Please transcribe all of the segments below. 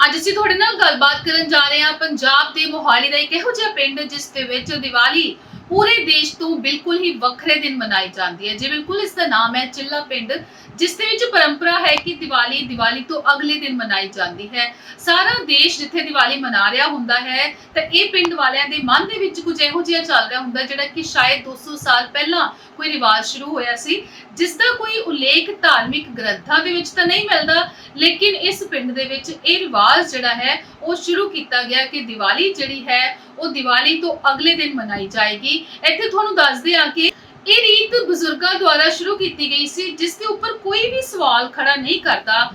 ਅੱਜ ਅਸੀਂ ਤੁਹਾਡੇ ਨਾਲ ਗੱਲਬਾਤ ਕਰਨ ਜਾ ਰਹੇ ਹਾਂ ਪੰਜਾਬ ਦੇ ਮੋਹਾਲੀ ਦਾ ਇੱਕ ਇਹੋ ਜਿਹਾ ਪਿੰਡ ਜਿਸ ਦੇ ਵਿੱਚ ਦੀਵਾਲੀ ਪੂਰੇ ਦੇਸ਼ ਤੋਂ ਬਿਲਕੁਲ ਹੀ ਵੱਖਰੇ ਦਿਨ ਮਨਾਈ ਜਾਂਦੀ ਹੈ ਜੇ ਬਿਲਕੁਲ ਇਸ ਦਾ ਨਾਮ ਹੈ ਚਿੱਲਾ ਪਿੰਡ, ਜਿਸ ਦੇ ਵਿੱਚ ਪਰੰਪਰਾ ਹੈ ਕਿ ਦੀਵਾਲੀ ਦੀਵਾਲੀ ਤੋਂ ਅਗਲੇ ਦਿਨ ਮਨਾਈ ਜਾਂਦੀ ਹੈ। ਸਾਰਾ ਦੇਸ਼ ਜਿੱਥੇ ਦੀਵਾਲੀ ਮਨਾ ਰਿਹਾ ਹੁੰਦਾ ਹੈ, ਤਾਂ ਇਹ ਪਿੰਡ ਵਾਲਿਆਂ ਦੇ ਮਨ ਦੇ ਵਿੱਚ ਕੁਝ ਇਹੋ ਜਿਹਾ ਚੱਲ ਰਿਹਾ ਹੁੰਦਾ ਜਿਹੜਾ ਕਿ ਸ਼ਾਇਦ 200 ਸਾਲ ਪਹਿਲਾਂ ਕੋਈ ਰਿਵਾਜ ਸ਼ੁਰੂ ਹੋਇਆ ਸੀ। ਜਿਸ ਦਾ ਕੋਈ ਉਲੇਖ ਧਾਰਮਿਕ ਗ੍ਰੰਥਾਂ ਦੇ ਵਿੱਚ ਤਾਂ ਨਹੀਂ ਮਿਲਦਾ, ਲੇਕਿਨ ਇਸ ਪਿੰਡ ਦੇ ਵਿੱਚ ਇਹ ਰਿਵਾਜ ਜਿਹੜਾ ਹੈ, ਉਹ ਸ਼ੁਰੂ ਕੀਤਾ ਗਿਆ ਕਿ ਦੀਵਾਲੀ ਜਿਹੜੀ ਹੈ, ਉਹ ਦੀਵਾਲੀ ਤੋਂ ਅਗਲੇ ਦਿਨ ਮਨਾਈ ਜਾਏਗੀ। ਇੱਥੇ ਤੁਹਾਨੂੰ ਦੱਸਦੇ ਆ ਕਿ ਇਹ ਰੀਤ ਬਜ਼ੁਰਗਾਂ ਦੁਆਰਾ ਸ਼ੁਰੂ ਕੀਤੀ ਗਈ ਸੀ, ਜਿਸ ਦੇ ਉੱਪਰ ਕੋਈ ਵੀ ਸਵਾਲ ਖੜਾ ਨਹੀਂ ਕਰਦਾ।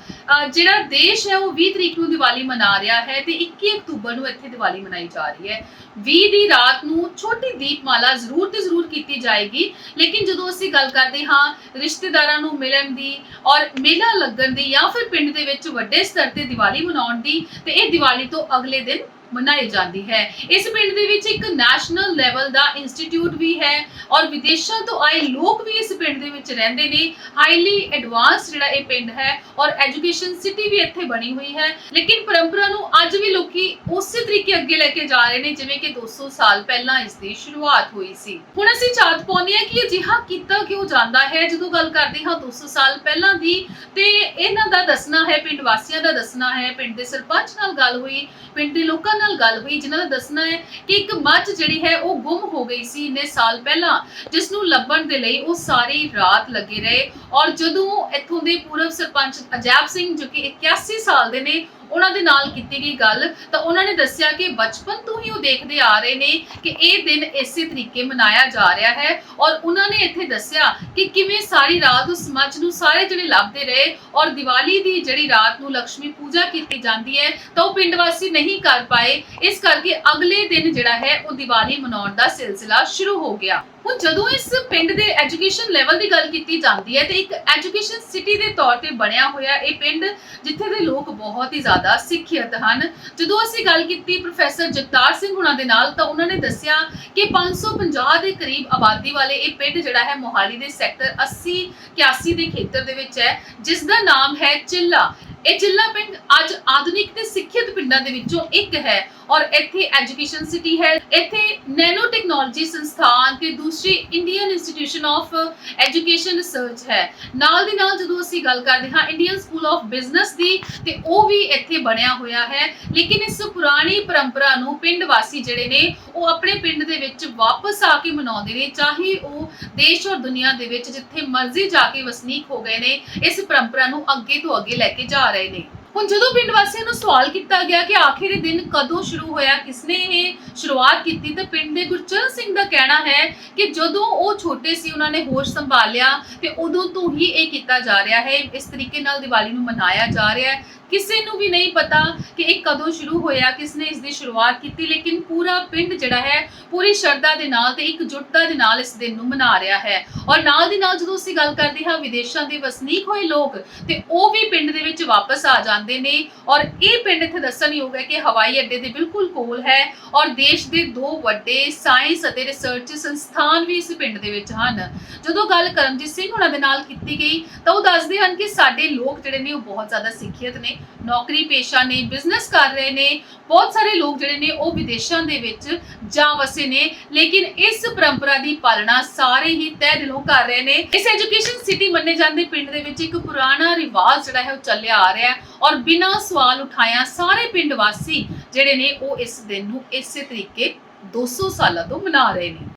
ਜਿਹੜਾ ਦੇਸ਼ ਹੈ, ਉਹ 20 ਤਰੀਕ ਨੂੰ ਦੀਵਾਲੀ ਮਨਾ ਰਿਹਾ ਹੈ ਤੇ 21 ਅਕਤੂਬਰ ਨੂੰ ਇੱਥੇ ਦੀਵਾਲੀ ਮਨਾਈ ਜਾ ਰਹੀ ਹੈ। 20 ਦੀ ਰਾਤ ਨੂੰ ਛੋਟੀ ਦੀਪਮਾਲਾ ਜ਼ਰੂਰ ਤੇ ਜ਼ਰੂਰ ਕੀਤੀ ਜਾਏਗੀ, ਲੇਕਿਨ ਜਦੋਂ ਅਸੀਂ ਗੱਲ ਕਰਦੇ ਹਾਂ ਰਿਸ਼ਤੇਦਾਰਾਂ ਨੂੰ ਮਿਲਣ ਦੀ ਔਰ ਮੇਲਾ ਲੱਗਣ ਦੀ ਜਾਂ ਫਿਰ ਪਿੰਡ ਦੇ ਵਿੱਚ ਵੱਡੇ ਸਤਰ ਤੇ ਦੀਵਾਲੀ ਮਨਾਉਣ ਦੀ, ਤੇ ਇਹ ਦੀਵਾਲੀ ਤੋਂ ਅਗਲੇ ਦਿਨ ਮਨਾਈ ਜਾਂਦੀ ਹੈ। ਇਸ ਪਿੰਡ ਦੇ ਵਿੱਚ ਇੱਕ ਨੈਸ਼ਨਲ ਲੈਵਲ ਦਾ ਇੰਸਟੀਚਿਊਟ ਵੀ ਹੈ ਔਰ ਵਿਦੇਸ਼ਾਂ ਤੋਂ ਆਏ ਲੋਕ ਵੀ ਇਸ ਪਿੰਡ ਦੇ ਵਿੱਚ ਰਹਿੰਦੇ ਨੇ। ਹਾਈਲੀ ਐਡਵਾਂਸ ਜਿਹੜਾ ਇਹ ਪਿੰਡ ਹੈ ਔਰ ਐਜੂਕੇਸ਼ਨ ਸਿਟੀ ਵੀ ਇੱਥੇ ਬਣੀ ਹੋਈ ਹੈ। ਲੇਕਿਨ ਪਰੰਪਰਾ ਨੂੰ ਅੱਜ ਵੀ ਲੋਕੀ ਉਸੇ ਤਰੀਕੇ ਅੱਗੇ ਲੈ ਕੇ ਜਾ ਰਹੇ ਨੇ, ਜਿਵੇਂ ਕਿ 200 ਸਾਲ ਪਹਿਲਾਂ ਇਸ ਦੀ ਸ਼ੁਰੂਆਤ ਹੋਈ ਸੀ। ਹੁਣ ਅਸੀਂ ਚਾਹਤ ਪਾਉਂਦੇ ਹਾਂ ਕਿ ਅਜਿਹਾ ਕੀਤਾ ਕਿਉਂ ਜਾਂਦਾ ਹੈ? ਜਦੋਂ ਗੱਲ ਕਰਦੇ ਹਾਂ 200 ਸਾਲ ਪਹਿਲਾਂ ਦੀ, ਤੇ ਇਹਨਾਂ ਦਾ ਦੱਸਣਾ ਹੈ, ਪਿੰਡ ਵਾਸੀਆਂ ਦਾ ਦੱਸਣਾ ਹੈ, ਪਿੰਡ ਦੇ ਸਰਪੰਚ ਨਾਲ ਗੱਲ ਹੋਈ, ਪਿੰਡ ਦੇ ਲੋਕਾਂ ਨਾਲ ਗੱਲ ਹੋਈ, ਜਿਨ੍ਹਾਂ ਦਾ ਦੱਸਣਾ ਹੈ ਕਿ ਇੱਕ ਮੱਝ ਜਿਹੜੀ ਹੈ ਉਹ ਗੁੰਮ ਹੋ ਗਈ ਸੀ ਇੰਨੇ ਸਾਲ ਪਹਿਲਾਂ ਜਿਸ ਨੂੰ ਲੱਭਣ ਦੇ ਲਈ ਉਹ ਸਾਰੀ ਰਾਤ ਲੱਗੇ ਰਹੇ। ਔਰ ਜਦੋਂ ਇੱਥੋਂ ਦੇ ਪੂਰਵ ਸਰਪੰਚ ਅਜੈਬ ਸਿੰਘ, ਜੋ ਕਿ 81 ਸਾਲ ਦੇ ਨੇ ਉਹਨਾਂ ਦੇ ਨਾਲ ਕੀਤੀ ਗਈ ਗੱਲ, ਤਾਂ ਉਹਨਾਂ ਨੇ ਦੱਸਿਆ ਕਿ ਬਚਪਨ ਤੋਂ ਹੀ ਉਹ ਦੇਖਦੇ ਆ ਰਹੇ ਨੇ ਕਿ ਇਹ ਦਿਨ ਇਸੇ ਤਰੀਕੇ ਮਨਾਇਆ ਜਾ ਰਿਹਾ ਹੈ ਔਰ ਉਹਨਾਂ ਨੇ ਇੱਥੇ ਦੱਸਿਆ ਕਿ ਕਿਵੇਂ ਸਾਰੀ ਰਾਤ ਉਸ ਮੱਝ ਨੂੰ ਸਾਰੇ ਜਿਹੜੇ ਲੱਭਦੇ ਰਹੇ ਔਰ ਦੀਵਾਲੀ ਦੀ ਜਿਹੜੀ ਰਾਤ ਨੂੰ ਲక్ష్ਮੀ ਪੂਜਾ ਕੀਤੀ ਜਾਂਦੀ ਹੈ, ਤਾਂ ਉਹ ਪਿੰਡ ਵਾਸੀ ਨਹੀਂ ਕਰ ਪਾਏ। ਇਸ ਕਰਕੇ ਅਗਲੇ ਦਿਨ ਜਿਹੜਾ ਹੈ, ਉਹ ਦੀਵਾਲੀ ਮਨਾਉਣ ਦਾ ਸਿਲਸਿਲਾ ਸ਼ੁਰੂ ਹੋ ਗਿਆ। ਹੁਣ ਜਦੋਂ ਇਸ ਪਿੰਡ ਦੇ ਐਜੂਕੇਸ਼ਨ ਲੈਵਲ ਦੀ ਗੱਲ ਕੀਤੀ ਜਾਂਦੀ ਹੈ, ਤੇ ਇੱਕ ਐਜੂਕੇਸ਼ਨ ਸਿਟੀ ਦੇ ਤੌਰ ਤੇ ਬਣਿਆ ਹੋਇਆ ਇਹ ਪਿੰਡ, ਜਿੱਥੇ ਦੇ ਲੋਕ ਬਹੁਤ ਹੀ ਜ਼ਿਆਦਾ ਸਿੱਖਿਅਤ ਹਨ। ਜਦੋਂ ਅਸੀਂ ਗੱਲ ਕੀਤੀ ਪ੍ਰੋਫੈਸਰ ਜਗਤਾਰ ਸਿੰਘ ਹੁਣਾਂ ਦੇ ਨਾਲ, ਤਾਂ ਉਹਨਾਂ ਨੇ ਦੱਸਿਆ ਕਿ 550 ਦੇ ਕਰੀਬ ਆਬਾਦੀ ਵਾਲੇ ਇਹ ਪਿੰਡ ਜਿਹੜਾ ਹੈ, ਮੋਹਾਲੀ ਦੇ ਸੈਕਟਰ 80 81 ਦੇ ਖੇਤਰ ਦੇ ਵਿੱਚ ਹੈ, ਜਿਸ ਦਾ ਨਾਮ ਹੈ ਚਿੱਲਾ। ਇਹ ਚਿੱਲਾ ਪਿੰਡ ਅੱਜ ਆਧੁਨਿਕ ਤੇ ਸਿੱਖਿਅਤ ਪਿੰਡਾਂ ਦੇ ਵਿੱਚੋਂ ਇੱਕ ਹੈ ਔਰ ਇੱਥੇ ਐਜੂਕੇਸ਼ਨ ਸਿਟੀ ਹੈ। ਇੱਥੇ ਨੈਨੋ ਟੈਕਨੋਲੋਜੀ ਸੰਸਥਾਨ ਤੇ ਦੂਸਰੀ Indian Institution of Education Research ਹੈ। ਨਾਲ ਦੀ ਨਾਲ ਜਦੋਂ ਅਸੀਂ ਗੱਲ ਕਰਦੇ ਹਾਂ ਇੰਡੀਅਨ ਸਕੂਲ ਆਫ ਬਿਜ਼ਨਸ ਦੀ ਤੇ ਉਹ ਵੀ ਇੱਥੇ ਬਣਿਆ ਹੋਇਆ ਹੈ। ਲੇਕਿਨ ਇਸ ਪੁਰਾਣੀ ਪਰੰਪਰਾ ਨੂੰ ਪਿੰਡ ਵਾਸੀ ਜਿਹੜੇ ਨੇ ਉਹ ਆਪਣੇ ਪਿੰਡ ਦੇ ਵਿੱਚ ਵਾਪਸ ਆ ਕੇ ਮਨਾਉਂਦੇ ਨੇ, ਚਾਹੇ ਉਹ ਦੇਸ਼ ਔਰ ਦੁਨੀਆ ਦੇ ਵਿੱਚ ਜਿੱਥੇ ਮਰਜ਼ੀ ਜਾ ਕੇ ਵਸਨੀਕ ਹੋ ਗਏ ਨੇ, ਇਸ ਪਰੰਪਰਾ ਨੂੰ ਅੱਗੇ ਤੋਂ ਅੱਗੇ ਲੈ ਕੇ ਜਾ ਰਹੇ ਨੇ। ਹੁਣ ਜਦੋਂ ਪਿੰਡ ਵਾਸੀਆਂ ਨੂੰ ਸਵਾਲ ਕੀਤਾ ਗਿਆ ਕਿ ਆਖਿਰ ਇਹ ਦਿਨ ਕਦੋਂ ਸ਼ੁਰੂ ਹੋਇਆ, ਕਿਸਨੇ ਇਹ ਸ਼ੁਰੂਆਤ ਕੀਤੀ, ਤਾਂ ਪਿੰਡ ਦੇ ਗੁਰਚਰਨ ਸਿੰਘ ਦਾ ਕਹਿਣਾ ਹੈ ਕਿ ਜਦੋਂ ਉਹ ਛੋਟੇ ਸੀ, ਉਹਨਾਂ ਨੇ ਹੋਸ਼ ਸੰਭਾਲਿਆ ਤੇ ਉਦੋਂ ਤੋਂ ਹੀ ਇਹ ਕੀਤਾ ਜਾ ਰਿਹਾ ਹੈ। ਇਸ ਤਰੀਕੇ ਨਾਲ ਦੀਵਾਲੀ ਨੂੰ ਮਨਾਇਆ ਜਾ ਰਿਹਾ ਹੈ। ਕਿਸੇ ਨੂੰ ਵੀ ਨਹੀਂ ਪਤਾ ਕਿ ਇਹ ਕਦੋਂ ਸ਼ੁਰੂ ਹੋਇਆ, ਕਿਸਨੇ ਇਸ ਦੀ ਸ਼ੁਰੂਆਤ ਕੀਤੀ, ਲੇਕਿਨ ਪੂਰਾ ਪਿੰਡ ਜਿਹੜਾ ਹੈ, ਪੂਰੀ ਸ਼ਰਧਾ ਦੇ ਨਾਲ ਤੇ ਇਕਜੁੱਟਤਾ ਦੇ ਨਾਲ ਇਸ ਦਿਨ ਨੂੰ ਮਨਾ ਰਿਹਾ ਹੈ। ਔਰ ਨਾਲ ਦੀ ਨਾਲ ਜਦੋਂ ਅਸੀਂ ਗੱਲ ਕਰਦੇ ਹਾਂ, ਵਿਦੇਸ਼ਾਂ ਦੇ ਵਸਨੀਕ ਹੋਏ ਲੋਕ ਤੇ ਉਹ ਵੀ ਪਿੰਡ ਦੇ ਵਿੱਚ ਵਾਪਸ ਆ ਜਾਂਦੇ ਨੇ ਔਰ ਇਹ ਪਿੰਡ ਇੱਥੇ ਦੱਸਣਯੋਗ ਹੈ ਕਿ ਹਵਾਈ ਅੱਡੇ ਦੇ ਬਿਲਕੁਲ ਕੋਲ ਹੈ ਔਰ ਦੇਸ਼ ਦੇ ਦੋ ਵੱਡੇ ਸਾਇੰਸ ਅਤੇ ਰਿਸਰਚ ਸੰਸਥਾਨ ਵੀ ਇਸ ਪਿੰਡ ਦੇ ਵਿੱਚ ਹਨ। ਜਦੋਂ ਗੱਲ ਕਰਮਜੀਤ ਸਿੰਘ ਉਹਨਾਂ ਦੇ ਨਾਲ ਕੀਤੀ ਗਈ ਤਾਂ ਉਹ ਦੱਸਦੇ ਹਨ ਕਿ ਸਾਡੇ ਲੋਕ ਜਿਹੜੇ ਨੇ ਉਹ ਬਹੁਤ ਜ਼ਿਆਦਾ ਸਿੱਖਿਅਤ ਨੇ, ਨੌਕਰੀ ਪੇਸ਼ਾ ਨੇ ਬਿਜ਼ਨਸ ਕਰ ਰਹੇ ਨੇ, ਬਹੁਤ ਸਾਰੇ ਲੋਕ ਜਿਹੜੇ ਨੇ ਉਹ ਵਿਦੇਸ਼ਾਂ ਦੇ ਵਿੱਚ ਜਾ ਵਸੇ ਨੇ, ਲੇਕਿਨ ਇਸ ਪਰੰਪਰਾ ਦੀ ਪਾਲਣਾ ਸਾਰੇ ਹੀ ਤਹਿ ਦਿਲੋਂ ਕਰ ਰਹੇ ਨੇ। ਇਸ ਐਜੂਕੇਸ਼ਨ ਸਿਟੀ ਮੰਨੇ ਜਾਂਦੇ ਪਿੰਡ ਦੇ ਵਿੱਚ ਇੱਕ ਪੁਰਾਣਾ ਰਿਵਾਜ ਜਿਹੜਾ ਹੈ ਉਹ ਚੱਲਿਆ ਆ ਰਿਹਾ ਹੈ ਔਰ ਬਿਨਾਂ ਸਵਾਲ ਉਠਾਇਆ ਸਾਰੇ ਪਿੰਡ ਵਾਸੀ ਜਿਹੜੇ ਨੇ ਉਹ ਇਸ ਦਿਨ ਨੂੰ ਇਸੇ ਤਰੀਕੇ 200 ਸਾਲਾਂ ਤੋਂ ਮਨਾ ਰਹੇ ਨੇ।